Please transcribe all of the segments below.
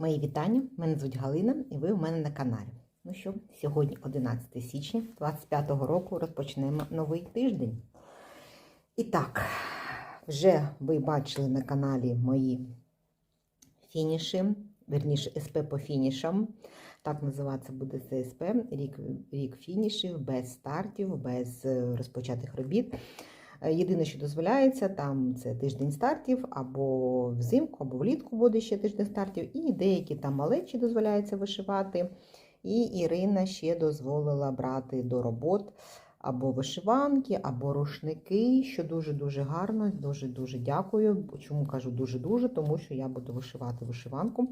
Мої вітання, мене звуть Галина і ви у мене на каналі. Ну що, сьогодні 11 січня 2025 року розпочнемо новий тиждень. І так, вже ви бачили на каналі мої фініші, верніше СП по фінішам. Так називатися буде це СП, рік, рік фінішів, без стартів, без е, розпочатих робіт. Е, Єдине, що дозволяється, там це тиждень стартів, або взимку, або влітку буде ще тиждень стартів, і деякі там малечі дозволяється вишивати. І Ірина ще дозволила брати до робот або вишиванки, або рушники, що дуже-дуже гарно, дуже-дуже дякую. Чому кажу дуже-дуже? Тому що я буду вишивати вишиванку.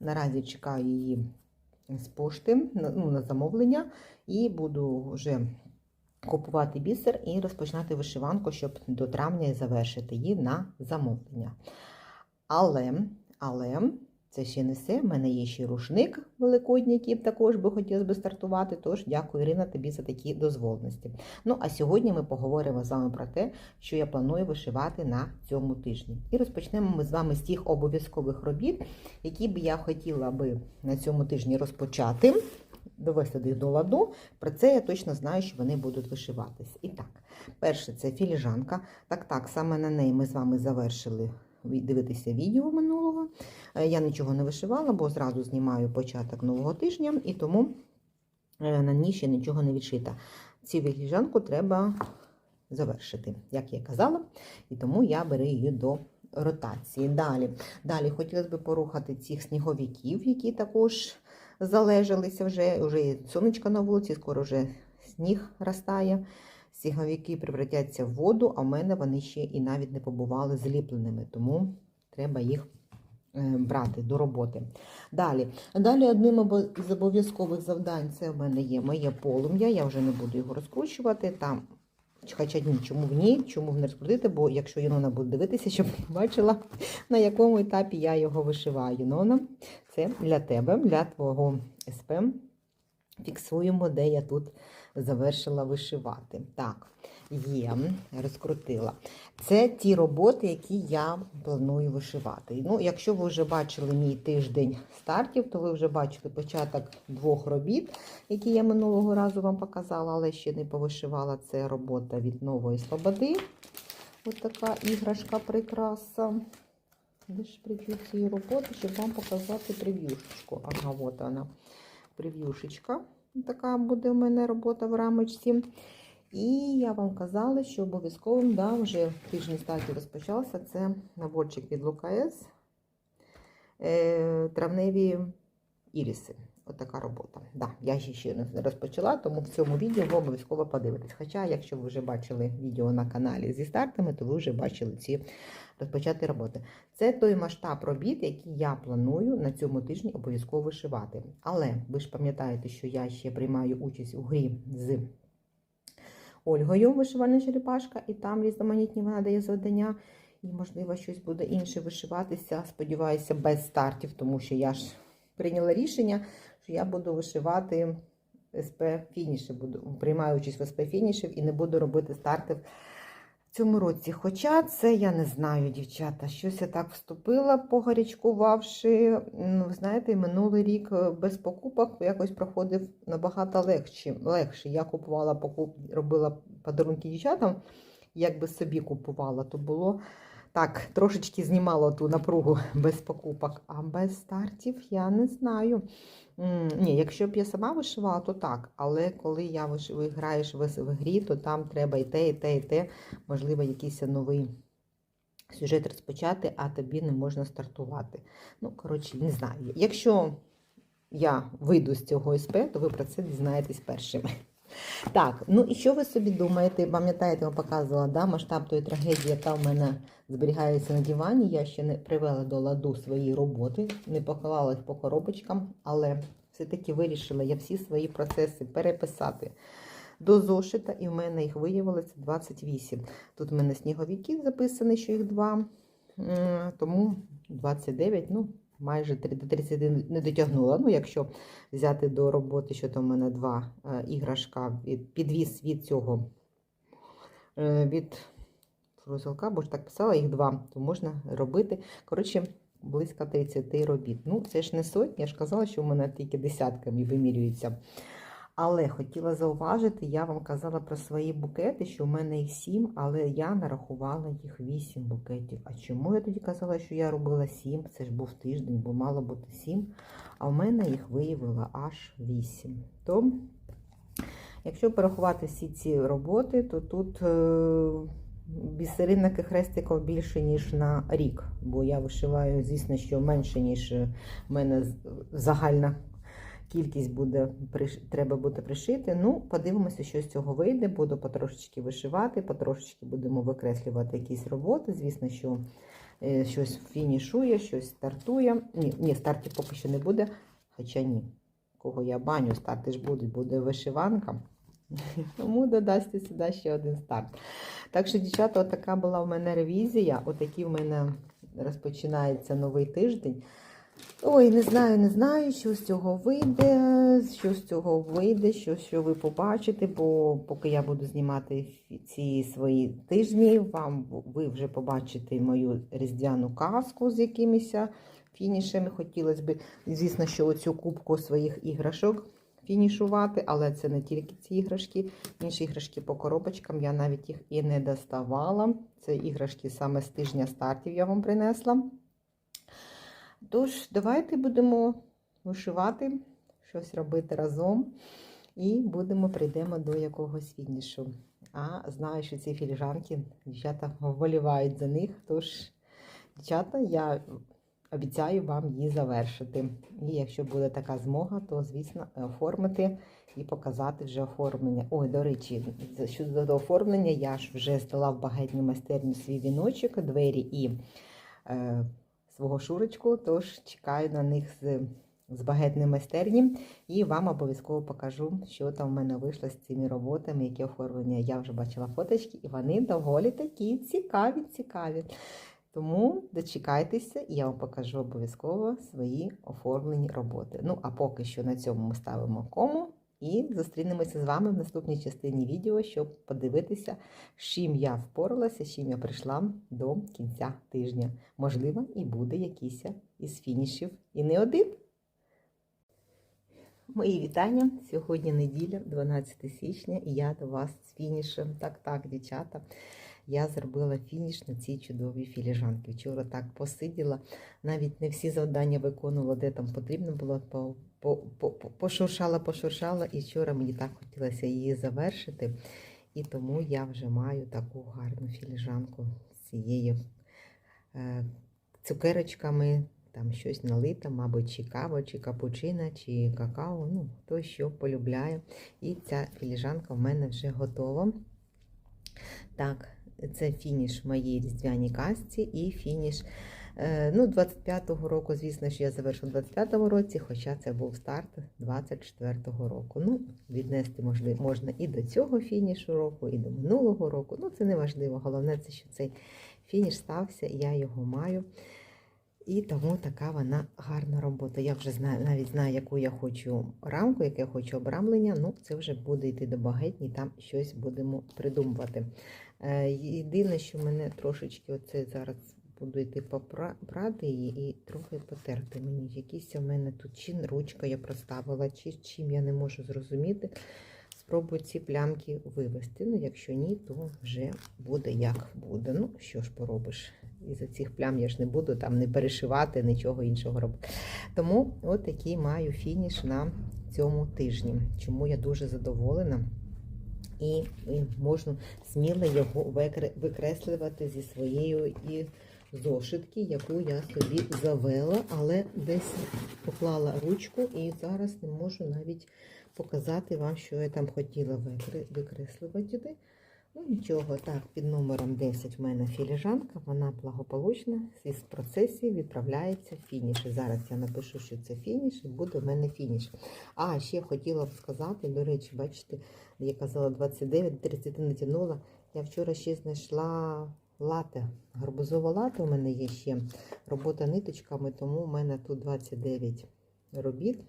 Наразі чекаю її з пошти ну, на замовлення, і буду вже купувати бісер і розпочинати вишиванку, щоб до травня завершити її на замовлення. Але, але це ще не все. У мене є ще рушник великодній, який також би хотілося б стартувати. Тож дякую, Ірина, тобі за такі дозволеності. Ну, а сьогодні ми поговоримо з вами про те, що я планую вишивати на цьому тижні. І розпочнемо ми з вами з тих обов'язкових робіт, які б я хотіла би на цьому тижні розпочати довести їх до ладу. Про це я точно знаю, що вони будуть вишиватись. І так, перше це філіжанка. Так, так, саме на неї ми з вами завершили дивитися відео минулого. Е, Я нічого не вишивала, бо зразу знімаю початок нового тижня, і тому е, на ній ще нічого не відшита. Цю філіжанку треба завершити, як я казала, і тому я беру її до ротації. Далі, Далі хотілося б порухати цих сніговиків, які також залежалися вже, вже є сонечко на вулиці, скоро вже сніг ростає. Сніговики превратяться в воду, а в мене вони ще і навіть не побували зліпленими, тому треба їх е, брати до роботи. Далі, Далі одним з обов'язкових завдань це в мене є моє полум'я. Я вже не буду його розкручувати. Там, Хоча ні, чому в ній, чому не розкрутити, бо якщо Юнона буде дивитися, щоб бачила, на якому етапі я його вишиваю. Юнона, це для тебе, для твого СП. Фіксуємо, де я тут завершила вишивати. Так, є, розкрутила. Це ті роботи, які я планую вишивати. Ну, Якщо ви вже бачили мій тиждень стартів, то ви вже бачили початок двох робіт, які я минулого разу вам показала, але ще не повишивала. Це робота від Нової Слободи. Ось така іграшка прикраса. Де ж прев'ю цієї роботи, щоб вам показати прев'юшечку. Ага, от вона. Прев'юшечка. Така буде у мене робота в рамочці. І я вам казала, що обов'язково да, вже тиждень статі розпочався. Це наборчик від Лукаес. Е, травневі іріси. Отака робота. Да, я ще ще не розпочала, тому в цьому відео ви обов'язково подивитесь. Хоча, якщо ви вже бачили відео на каналі зі стартами, то ви вже бачили ці розпочати роботи. Це той масштаб робіт, який я планую на цьому тижні обов'язково вишивати. Але ви ж пам'ятаєте, що я ще приймаю участь у грі з Ольгою, вишивальна черепашка, і там різноманітні вона дає завдання. І, можливо, щось буде інше вишиватися. Сподіваюся, без стартів, тому що я ж прийняла рішення, що я буду вишивати СП фініші. Буду приймаю участь в СП фінішів і не буду робити стартів в цьому році. Хоча це я не знаю, дівчата. Щось я так вступила, погарячкувавши. Ну, знаєте, минулий рік без покупок якось проходив набагато легше. легше. Я купувала покуп, робила подарунки дівчатам, якби собі купувала, то було. Так, трошечки знімало ту напругу без покупок, а без стартів я не знаю. Ні, якщо б я сама вишивала, то так. Але коли я граєш в грі, то там треба і те, і те, і те. Можливо, якийсь новий сюжет розпочати, а тобі не можна стартувати. Ну, коротше, не знаю. Якщо я вийду з цього СП, то ви про це дізнаєтесь першими. Так, ну і що ви собі думаєте? Пам'ятаєте, я показувала да, масштаб тої трагедії, яка в мене зберігається на дивані. Я ще не привела до ладу свої роботи, не поклала їх по коробочкам, але все-таки вирішила я всі свої процеси переписати до зошита, і в мене їх виявилося 28. Тут в мене сніговики записані, що їх два, тому 29, ну, майже до 30 не дотягнула. Ну, якщо взяти до роботи, що там в мене два е, іграшка, від, підвіз від цього, е, від фрузелка, бо ж так писала, їх два, то можна робити. Коротше, близько 30 робіт. Ну, це ж не сотні, я ж казала, що в мене тільки десятками вимірюються. Але хотіла зауважити, я вам казала про свої букети, що в мене їх сім, але я нарахувала їх вісім букетів. А чому я тоді казала, що я робила сім? Це ж був тиждень, бо мало бути сім. А в мене їх виявило аж вісім. То, якщо порахувати всі ці роботи, то тут е, бісеринок і хрестиків більше, ніж на рік. Бо я вишиваю, звісно, що менше, ніж в мене загальна кількість буде треба буде пришити. Ну, подивимося, що з цього вийде. Буду потрошечки вишивати, потрошечки будемо викреслювати якісь роботи. Звісно, що е, щось фінішує, щось стартує. Ні, ні, старті поки що не буде. Хоча ні. Кого я баню, старти ж будуть, буде вишиванка. Тому додасться сюди ще один старт. Так що, дівчата, така була в мене ревізія. Отакий в мене розпочинається новий тиждень. Ой, не знаю, не знаю, що з цього вийде, що з цього вийде, що, що ви побачите, бо поки я буду знімати ці свої тижні, вам ви вже побачите мою різдвяну казку з якимись фінішами. Хотілося б, звісно, що оцю кубку своїх іграшок фінішувати, але це не тільки ці іграшки. Інші іграшки по коробочкам, я навіть їх і не доставала. Це іграшки саме з тижня стартів я вам принесла. Тож, давайте будемо вишивати, щось робити разом. І будемо прийдемо до якогось фінішу. А знаю, що ці філіжанки, дівчата вболівають за них. Тож, дівчата, я обіцяю вам її завершити. І якщо буде така змога, то, звісно, оформити і показати вже оформлення. Ой, до речі, щодо оформлення, я ж вже здала в багатню майстерню свій віночок, двері і е, свого шурочку, тож чекаю на них з, з багетної майстерні і вам обов'язково покажу, що там в мене вийшло з цими роботами, які оформлення. Я вже бачила фоточки, і вони доволі такі цікаві, цікаві. Тому дочекайтеся, і я вам покажу обов'язково свої оформлені роботи. Ну, а поки що на цьому ми ставимо кому. І зустрінемося з вами в наступній частині відео, щоб подивитися, з чим я впоралася, з чим я прийшла до кінця тижня. Можливо, і буде якийсь із фінішів. І не один. Мої вітання. Сьогодні неділя, 12 січня, і я до вас з фінішем. Так, так, дівчата. Я зробила фініш на цій чудовій філіжанці. Вчора так посиділа, навіть не всі завдання виконувала, де там потрібно було, пошуршала, пошуршала, і вчора мені так хотілося її завершити. І тому я вже маю таку гарну філіжанку з цією е, цукерочками, там щось налито, мабуть, чи кава, чи капучино, чи какао, ну, хто що полюбляє. І ця філіжанка в мене вже готова. Так, це фініш моєї різдвяній казці і фініш. Е, Ну, 25-го року, звісно, що я завершила в 25-му році, хоча це був старт 24-го року. Ну, віднести можливо, можна і до цього фінішу року, і до минулого року. Ну, це не важливо. Головне, це що цей фініш стався, і я його маю. І тому така вона гарна робота. Я вже знаю, навіть знаю, яку я хочу рамку, яке я хочу обрамлення. Ну, це вже буде йти до багетні, там щось будемо придумувати. Е, Єдине, що мене трошечки оце зараз буду йти попрати її і трохи потерти мені. Якісь у мене тут чи ручка я проставила, чи чим я не можу зрозуміти. Спробую ці плямки вивести. Ну, якщо ні, то вже буде як буде. Ну, що ж поробиш? Із цих плям я ж не буду там не перешивати, нічого іншого робити. Тому от такий маю фініш на цьому тижні. Чому я дуже задоволена. І, і можна сміло його викре- викреслювати зі своєю і зошитки, яку я собі завела, але десь поклала ручку і зараз не можу навіть показати вам, що я там хотіла викре- викреслювати. Ну нічого, так, під номером 10 в мене філіжанка, вона благополучна, із процесії відправляється в фініш. І зараз я напишу, що це фініш, і буде в мене фініш. А, ще хотіла б сказати, до речі, бачите, я казала 29, 30 натягнула. Я вчора ще знайшла лате, гарбузова лате у мене є ще робота ниточками, тому у мене тут 29 робіт.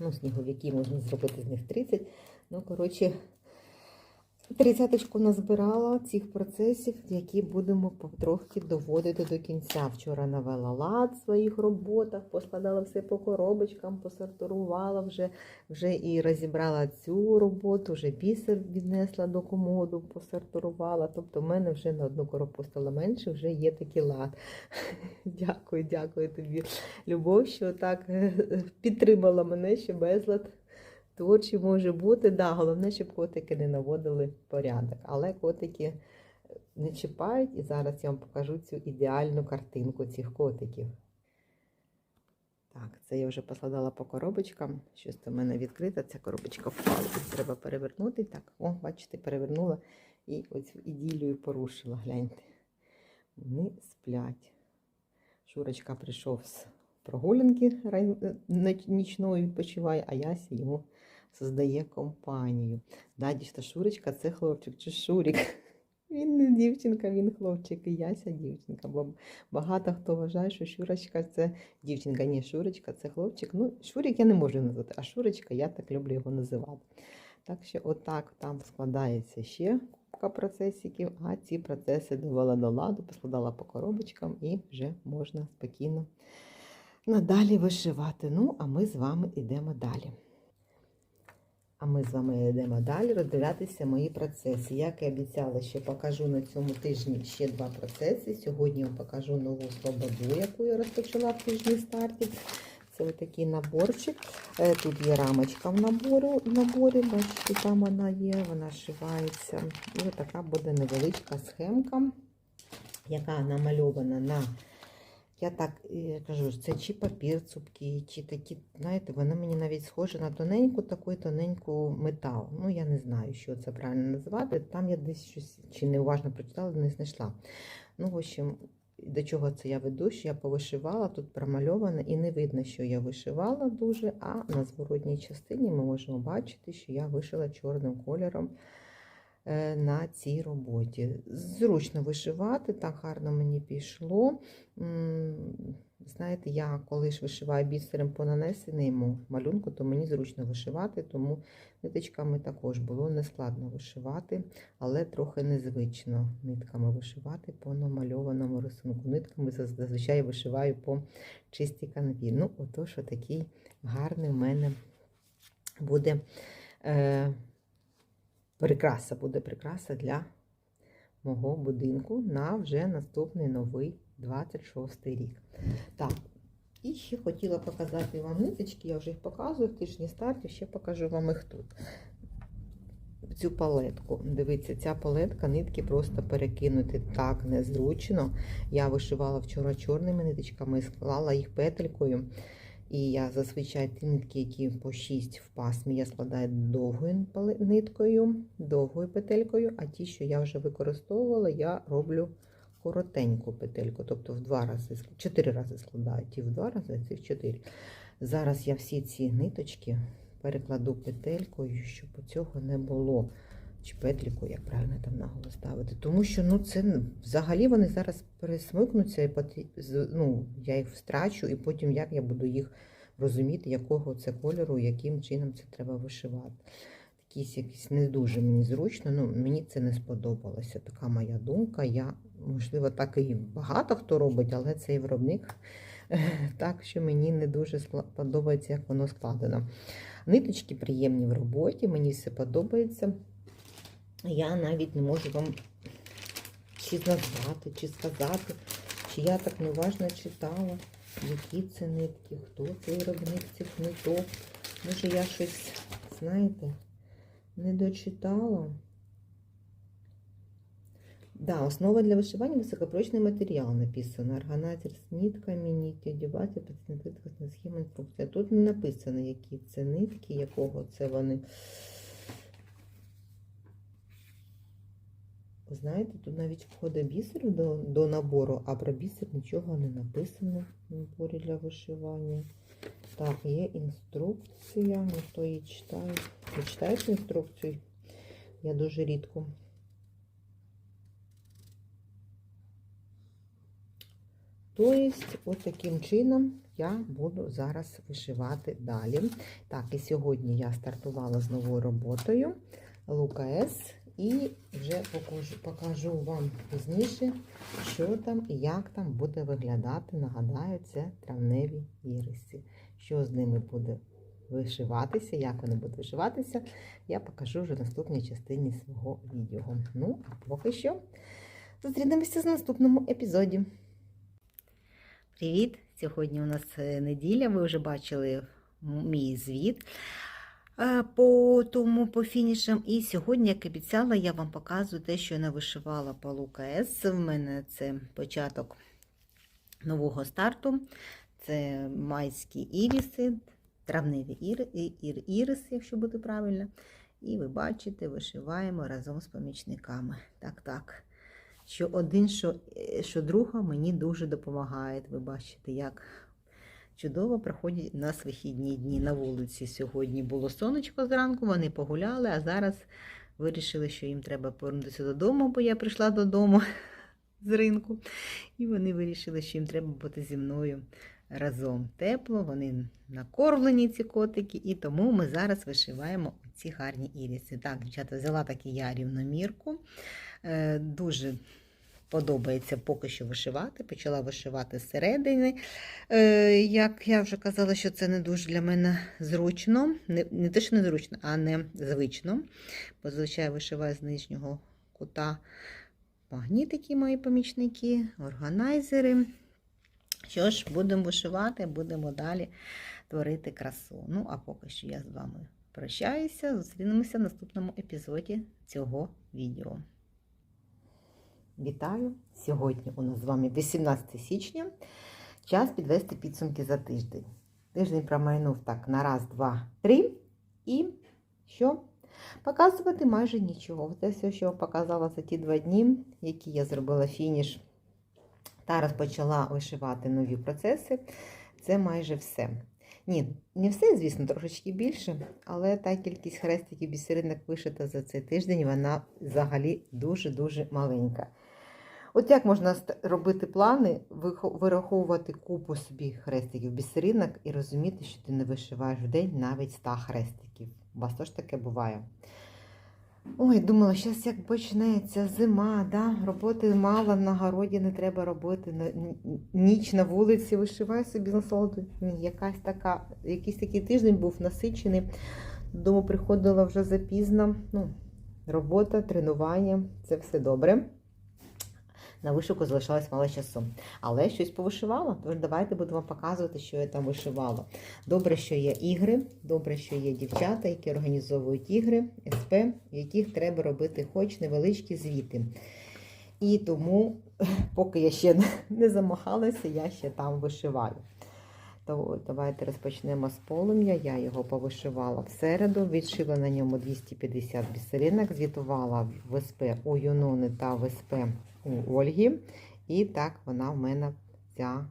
Ну, сніговики можна зробити з них 30. Ну, коротше, Тридцяточку назбирала цих процесів, які будемо потрохи доводити до кінця. Вчора навела лад в своїх роботах, поскладала все по коробочкам, посортувала вже, вже і розібрала цю роботу, вже бісер віднесла до комоду, посортувала. Тобто в мене вже на одну коробку стало менше, вже є такий лад. Дякую, дякую тобі, Любов, що так е, підтримала мене, що безлад творчий може бути. Да, головне, щоб котики не наводили порядок. Але котики не чіпають, і зараз я вам покажу цю ідеальну картинку цих котиків. Так, це я вже поскладала по коробочкам. Щось у мене відкрита, ця коробочка впала. Треба перевернути. Так, о, бачите, перевернула і оцю іділію порушила. Гляньте. Вони сплять. Шурочка прийшов з прогулянки нічної відпочиває, а Яся йому создає компанію. Да, дійсно, Шурочка це хлопчик чи Шурік. Він не дівчинка, він хлопчик, і Яся дівчинка. Бо багато хто вважає, що Шурочка це дівчинка. Ні, Шурочка це хлопчик. Ну, Шурик я не можу назвати, а Шурочка я так люблю його називати. Так що отак там складається ще купка процесиків, а ці процеси довела до ладу, поскладала по коробочкам і вже можна спокійно надалі вишивати. Ну, а ми з вами йдемо далі. А ми з вами йдемо далі роздивлятися мої процеси. Як і обіцяла, що покажу на цьому тижні ще два процеси. Сьогодні я вам покажу нову свободу, яку я розпочала в тижні стартів. Це отакий наборчик. Е, Тут є рамочка в наборі, в наборі, бачите, там вона є, вона шивається. І отака буде невеличка схемка, яка намальована на я так е, кажу, це чи папір цупкий, чи такі, знаєте, вона мені навіть схожа на тоненьку, таку тоненьку метал. Ну, я не знаю, що це правильно називати. Там я десь щось чи неуважно прочитала, не знайшла. Ну, в общем, до чого це я веду, що я повишивала, тут промальовано, і не видно, що я вишивала дуже, а на зворотній частині ми можемо бачити, що я вишила чорним кольором на цій роботі. Зручно вишивати, так гарно мені пішло. Знаєте, я коли ж вишиваю бісером по нанесеному малюнку, то мені зручно вишивати, тому ниточками також було нескладно вишивати, але трохи незвично нитками вишивати по намальованому рисунку. Нитками зазвичай вишиваю по чистій канві. Ну, отож, отакий гарний в мене буде е, прикраса, буде прикраса для мого будинку на вже наступний новий 26 рік. Так, і ще хотіла показати вам ниточки, я вже їх показую в тижні стартів, ще покажу вам їх тут. Цю палетку. Дивіться, ця палетка, нитки просто перекинути так незручно. Я вишивала вчора чорними ниточками і склала їх петелькою. І я зазвичай ті нитки, які по 6 в пасмі, я складаю довгою ниткою, довгою петелькою, а ті, що я вже використовувала, я роблю коротеньку петельку, тобто в два рази, чотири рази складаю. Ті в два рази, ці в чотири. Зараз я всі ці ниточки перекладу петелькою, щоб цього не було. Чи петліку, як правильно там наголос ставити. Тому що ну, це взагалі вони зараз пересмикнуться, і ну, я їх втрачу, і потім як я буду їх розуміти, якого це кольору, яким чином це треба вишивати. Якісь, якісь не дуже мені зручно, ну мені це не сподобалося. Така моя думка. Я, можливо, так і багато хто робить, але цей виробник так, що мені не дуже подобається, як воно складено. Ниточки приємні в роботі, мені все подобається. Я навіть не можу вам чи назвати, чи сказати, чи я так неважно читала, які це нитки, хто це виробник цих ниток. Може, я щось, знаєте, не дочитала. Да, основа для вишивання високопрочний матеріал написано. Органайзер з нитками, нитки, одягати, на схема інструкція. Тут не написано, які це нитки, якого це вони. Знаєте, тут навіть входить бісер до, до набору, а про бісер нічого не написано в наборі для вишивання. Так, є інструкція, ну хто її читає. Ви читаєте інструкцію? Я дуже рідко. Тобто, от таким чином я буду зараз вишивати далі. Так, і сьогодні я стартувала з новою роботою Лука С. І вже покажу, покажу вам пізніше, що там і як там буде виглядати. Нагадаю, це травневі іриси. Що з ними буде вишиватися, як вони будуть вишиватися, я покажу вже в наступній частині свого відео. Ну, а поки що зустрінемося в наступному епізоді. Привіт! Сьогодні у нас е, неділя. Ви вже бачили мій звіт по тому по фінішам. І сьогодні, як обіцяла, я вам показую те, що я навишивала по Лука С. В мене це початок нового старту. Це майські іріси, травневі іри, ір, іриси, якщо буде правильно. І ви бачите, вишиваємо разом з помічниками. Так, так. Що один, що, що друга мені дуже допомагає. Ви бачите, як чудово проходять у нас вихідні дні на вулиці. Сьогодні було сонечко зранку, вони погуляли, а зараз вирішили, що їм треба повернутися додому, бо я прийшла додому з ринку. І вони вирішили, що їм треба бути зі мною разом. Тепло, вони накормлені, ці котики, і тому ми зараз вишиваємо ці гарні іріси. Так, дівчата, взяла таку я рівномірку. Е, Дуже подобається поки що вишивати. Почала вишивати зсередини. Е, Як я вже казала, що це не дуже для мене зручно. Не, не те, що не зручно, а не звично. Бо зазвичай вишиваю з нижнього кута магнітики мої помічники, органайзери. Що ж, будемо вишивати, будемо далі творити красу. Ну, а поки що я з вами прощаюся. Зустрінемося в наступному епізоді цього відео. Вітаю! Сьогодні у нас з вами 18 січня. Час підвести підсумки за тиждень. Тиждень промайнув так на раз, два, три. І що? Показувати майже нічого. Це все, що я показала за ті два дні, які я зробила фініш та розпочала вишивати нові процеси. Це майже все. Ні, не все, звісно, трошечки більше, але та кількість хрестиків бісеринок вишита за цей тиждень, вона взагалі дуже-дуже маленька. От як можна робити плани, вираховувати купу собі хрестиків бісеринок і розуміти, що ти не вишиваєш в день навіть 100 хрестиків. У вас теж таке буває. Ой, думала, зараз як почнеться зима, да? роботи мало на городі не треба робити. Ніч на вулиці вишивай собі насолоду. Якась така, якийсь такий тиждень був насичений. Додому приходила вже запізно. Ну, Робота, тренування це все добре. На вишивку залишалось мало часу. Але щось повишивала. Тож давайте буду вам показувати, що я там вишивала. Добре, що є ігри, добре, що є дівчата, які організовують ігри, СП, яких треба робити хоч невеличкі звіти. І тому, поки я ще не замахалася, я ще там вишиваю. То давайте розпочнемо з полум'я. Я його повишивала в середу, відшила на ньому 250 бісеринок, звітувала в СП у Юнони та в СП у Ольги. І так вона в мене ця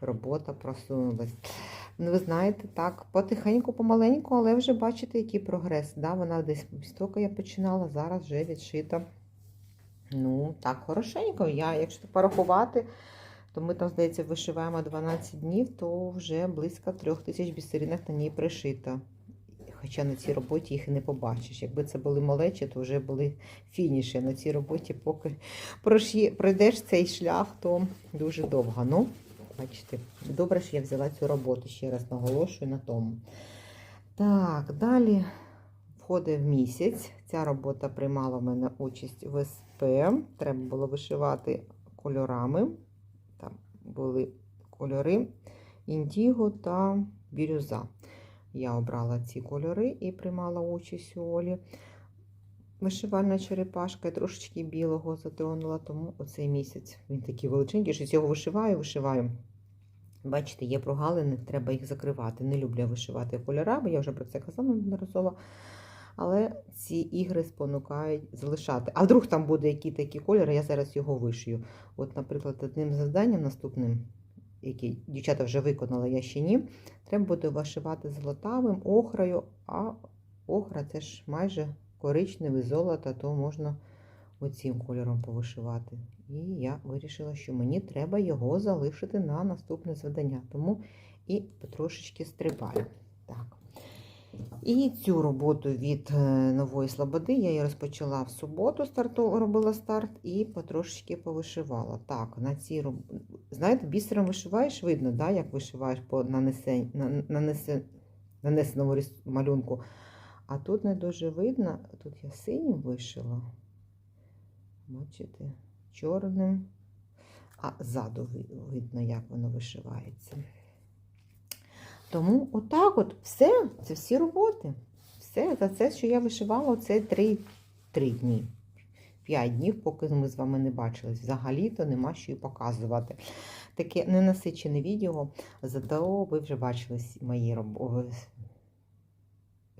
робота просунулась. Ну, ви знаєте, так, потихеньку, помаленьку, але вже бачите, який прогрес. Да? Вона десь стільки я починала, зараз вже відшита. Ну, так, хорошенько. Я, якщо порахувати, то ми там, здається, вишиваємо 12 днів, то вже близько 3 тисяч бісеринок на ній пришито. Хоча на цій роботі їх і не побачиш. Якби це були малечі, то вже були фініші. На цій роботі, поки пройдеш цей шлях, то дуже довго. Ну, бачите, добре, що я взяла цю роботу, ще раз наголошую на тому. Так, далі входить в місяць. Ця робота приймала в мене участь в СП. Треба було вишивати кольорами. Там були кольори індіго та бірюза. Я обрала ці кольори і приймала участь у Олі. Вишивальна черепашка, я трошечки білого затронула, тому оцей місяць він такий величенький, що його вишиваю, вишиваю. Бачите, є прогалини, треба їх закривати. Не люблю вишивати кольорами, я вже про це казала неодноразово. Але ці ігри спонукають залишати. А вдруг там буде який такий кольор, я зараз його вишию. От, наприклад, одним завданням наступним які дівчата вже виконали, я ще ні. Треба буде вишивати золотавим, охрою, а охра це ж майже коричневий золото, то можна оцим кольором повишивати. І я вирішила, що мені треба його залишити на наступне завдання. Тому і потрошечки стрибаю. Так. І цю роботу від е, Нової Слободи я її розпочала в суботу, старту, робила старт і потрошечки повишивала. Так, на цій. Знаєте, бісером вишиваєш, видно, да, як вишиваєш по нанесень, на- нанесеному малюнку. А тут не дуже видно. Тут я синім вишила. Бачите, чорним. А ззаду видно, як воно вишивається. Тому отак от все, це всі роботи. Все, за це, що я вишивала, це три, три дні. П'ять днів, поки ми з вами не бачились. Взагалі-то нема що і показувати. Таке ненасичене відео, зато ви вже бачили мої роботи.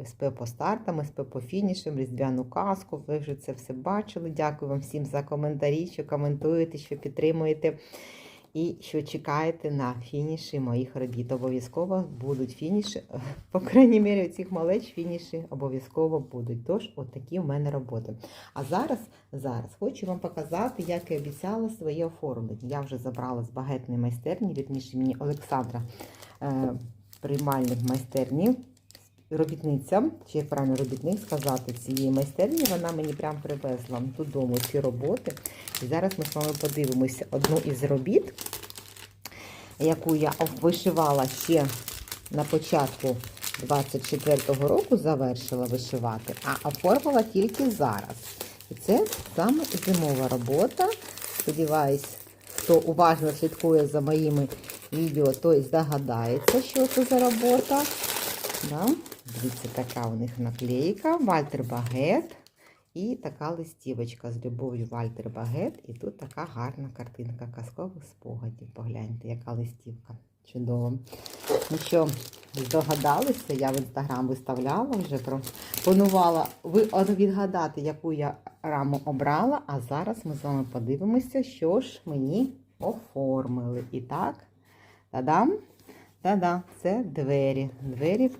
СП по стартам, СП по фінішам, різдвяну казку. Ви вже це все бачили. Дякую вам всім за коментарі, що коментуєте, що підтримуєте і що чекаєте на фініші моїх робіт. Обов'язково будуть фініші, по крайній мірі, у цих малеч фініші обов'язково будуть. Тож, от такі в мене роботи. А зараз, зараз хочу вам показати, як я обіцяла своє оформлення. Я вже забрала з багетної майстерні, вірніше мені Олександра е, приймальник майстерні. Робітниця, чи як правильно робітник сказати, цієї майстерні, вона мені прям привезла додому ці роботи. І зараз ми з вами подивимося одну із робіт, яку я вишивала ще на початку 24-го року, завершила вишивати, а оформила тільки зараз. І це саме зимова робота. Сподіваюсь, хто уважно слідкує за моїми відео, той здогадається, що це за робота. Да? Дивіться, така у них наклейка, Вальтер Багет. І така листівочка з любов'ю Вальтер Багет. І тут така гарна картинка казкових спогадів. Погляньте, яка листівка. Чудово. Ну що, здогадалися, я в інстаграм виставляла, вже пропонувала ви відгадати, яку я раму обрала. А зараз ми з вами подивимося, що ж мені оформили. І так, та-дам! Та-да, це двері. Двері в-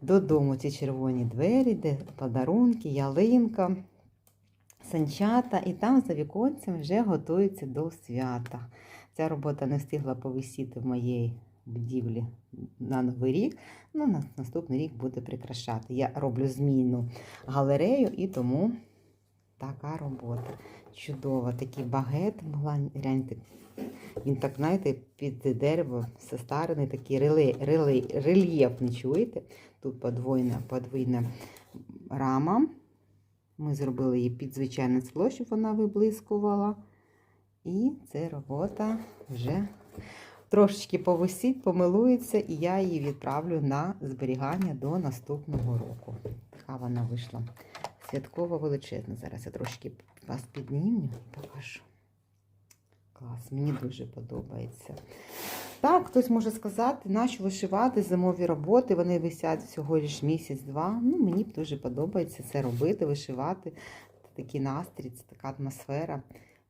додому. Ці червоні двері, де подарунки, ялинка, санчата. І там за віконцем вже готується до свята. Ця робота не встигла повисіти в моїй будівлі на Новий рік. Ну, на наступний рік буде прикрашати. Я роблю змінну галерею і тому така робота. Чудова, такий багет, гляньте, він так, знаєте, під дерево состарений, такий реле, реле, рельєфний, чуєте? Тут подвойна, подвійна рама. Ми зробили її під звичайне скло, щоб вона виблискувала. І це робота вже трошечки повисить, помилується, і я її відправлю на зберігання до наступного року. Така вона вийшла святково величезна. Зараз я трошки вас підніму і покажу. Клас, мені дуже подобається. Так, хтось може сказати, нащо вишивати зимові роботи, вони висять всього лиш місяць-два. Ну, мені дуже подобається це робити, вишивати. Це Такий настрій, це така атмосфера.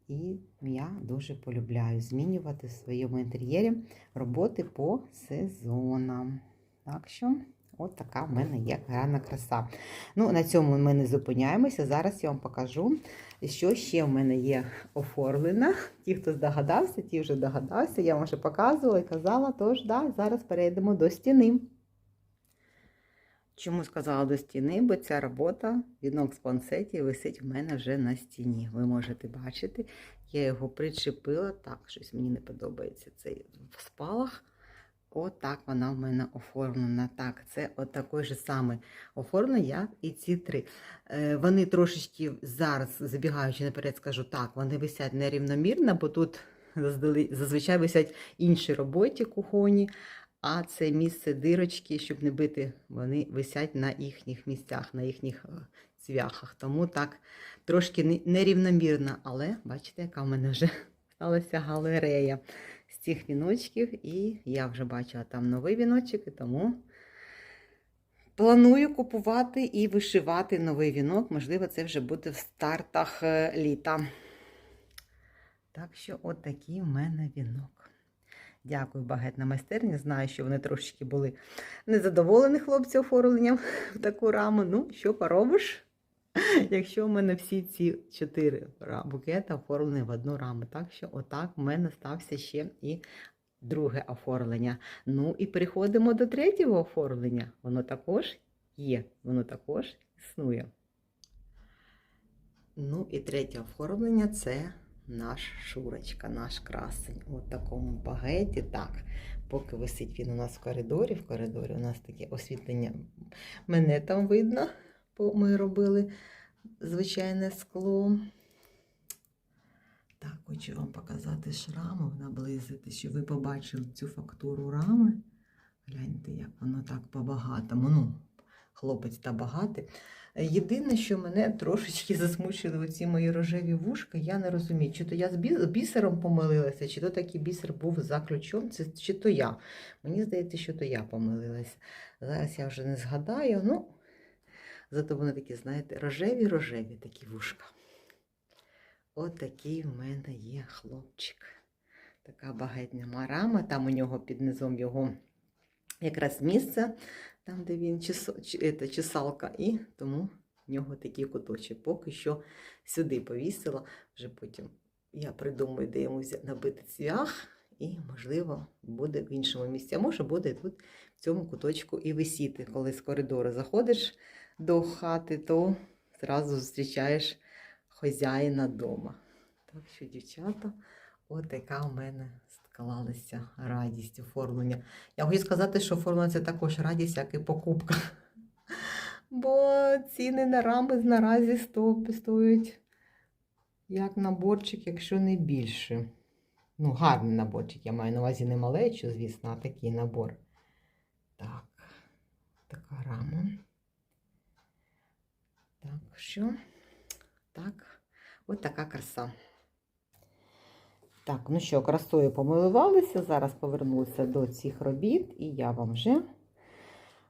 І я дуже полюбляю змінювати в своєму інтер'єрі роботи по сезонам. Так що, от така в мене є гарна краса. Ну, на цьому ми не зупиняємося. Зараз я вам покажу, що ще в мене є оформлено. Ті, хто здогадався, ті вже догадався. Я вам вже показувала і казала, тож да, зараз перейдемо до стіни. Чому сказала до стіни? Бо ця робота вінок з пансеті висить в мене вже на стіні. Ви можете бачити, я його причепила. Так, щось мені не подобається цей спалах. Отак вона в мене оформлена. Так, це от же саме оформлення, як і ці три. Е, Вони трошечки зараз, забігаючи наперед, скажу так, вони висять нерівномірно, бо тут зазвичай висять інші роботи кухонні, а це місце дирочки, щоб не бити, вони висять на їхніх місцях, на їхніх е, цвяхах. Тому так трошки нерівномірно, але бачите, яка в мене вже сталася галерея цих віночків, і я вже бачила там новий віночок, і тому планую купувати і вишивати новий вінок. Можливо, це вже буде в стартах е, літа. Так що, от в мене вінок. Дякую, багетна майстерня. Знаю, що вони трошечки були незадоволені хлопці оформленням в таку раму. Ну, що поробиш? Якщо в мене всі ці чотири букети оформлені в одну раму. Так що, отак в мене стався ще і друге оформлення. Ну і переходимо до третього оформлення. Воно також є, воно також існує. Ну і третє оформлення це наш Шурочка, наш красень. У такому багеті. Так, поки висить він у нас в коридорі, в коридорі у нас таке освітлення. Мене там видно, ми робили звичайне скло. Так, хочу вам показати шраму, наблизити, щоб ви побачили цю фактуру рами. Гляньте, як воно так по-багатому. Ну, хлопець та багатий. Єдине, що мене трошечки засмучили оці мої рожеві вушка, я не розумію, чи то я з бісером помилилася, чи то такий бісер був за ключом, чи то я. Мені здається, що то я помилилася. Зараз я вже не згадаю, ну, зато вони такі, знаєте, рожеві-рожеві такі вушка. От такий в мене є хлопчик. Така багетня марама, там у нього під низом його якраз місце, там, де він чесалка, і тому в нього такий куточок. Поки що сюди повісила, вже потім я придумаю, де йому набити цвях, і, можливо, буде в іншому місці. А може буде тут в цьому куточку і висіти. Коли з коридору заходиш до хати, то зразу зустрічаєш хазяїна вдома. Так що, дівчата, от така у мене склалася радість оформлення. Я хочу сказати, що оформлення це також радість, як і покупка. Бо ціни на рами наразі стоять як наборчик, якщо не більше. Ну, гарний наборчик, я маю на увазі не малечу, звісно, а такий набор. Так, така рама. Так, що? Так, от така краса. Так, ну що, красою помилувалися. Зараз повернулися до цих робіт, і я вам вже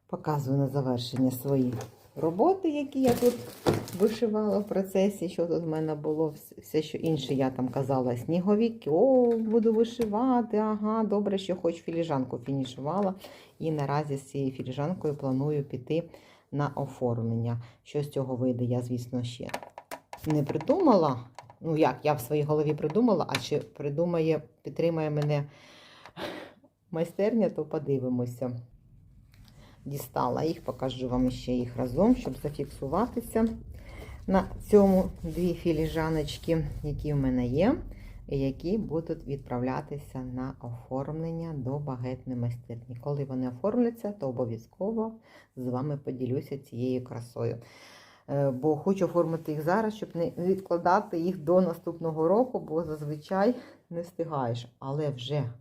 показую на завершення свої роботи, які я тут вишивала в процесі. Що тут в мене було, все, що інше, я там казала, сніговики, о, буду вишивати. Ага, добре, що хоч філіжанку фінішувала. І наразі з цією філіжанкою планую піти на оформлення. Що з цього вийде, я, звісно, ще не придумала. Ну, як я в своїй голові придумала, а чи придумає, підтримає мене майстерня, то подивимося. Дістала їх, покажу вам ще їх разом, щоб зафіксуватися на цьому дві філіжаночки, які в мене є, які будуть відправлятися на оформлення до багетної майстерні. Коли вони оформляться, то обов'язково з вами поділюся цією красою. Е, Бо хочу оформити їх зараз, щоб не відкладати їх до наступного року, бо зазвичай не встигаєш. Але вже,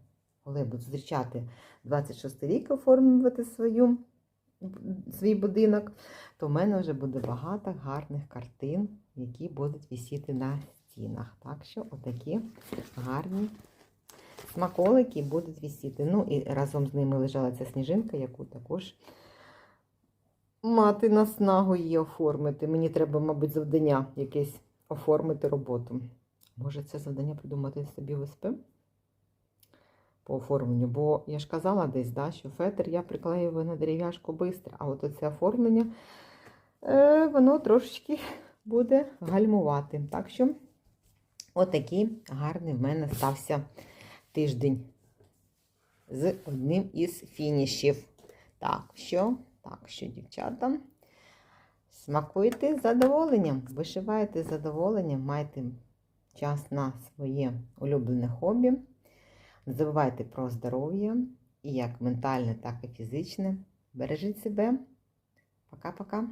коли буду зустрічати 26 рік оформлювати свою, свій будинок, то в мене вже буде багато гарних картин, які будуть висіти на стінах. Так що отакі гарні смаколики будуть висіти. Ну і разом з ними лежала ця сніжинка, яку також мати наснагу її оформити. Мені треба, мабуть, завдання якесь оформити роботу. Може, це завдання придумати собі в по оформленню. Бо я ж казала десь, да, що фетр я приклеюю на дерев'яшку швидко, а от оце оформлення, е, воно трошечки буде гальмувати. Так що, отакий гарний в мене стався тиждень з одним із фінішів. Так що, так що, дівчата, смакуйте з задоволенням, вишивайте з задоволенням, майте час на своє улюблене хобі. Забувайте про здоров'я, і як ментальне, так і фізичне. Бережіть себе. Пока-пока.